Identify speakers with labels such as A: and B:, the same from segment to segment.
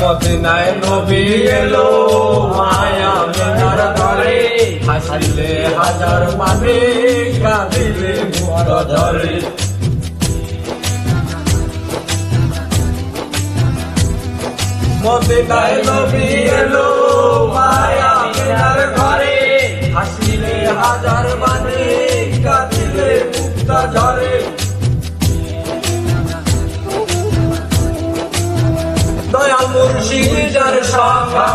A: মদিনায় নবী এলো, মায়া মিনার ধরে হাসিলে হাজার পাবে কাঁদিলে মুখ ধরে মদিনায় নবী এলো হুশিদার শাখা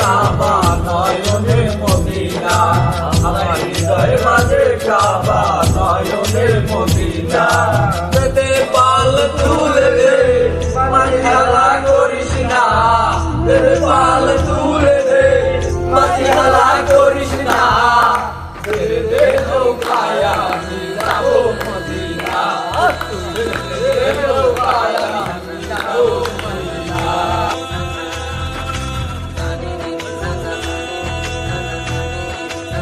A: কাবা, নয়নে মদিনা। আমার হৃদয় মাঝে কাবা পাল তুলে দে করিস না। পাল Deus,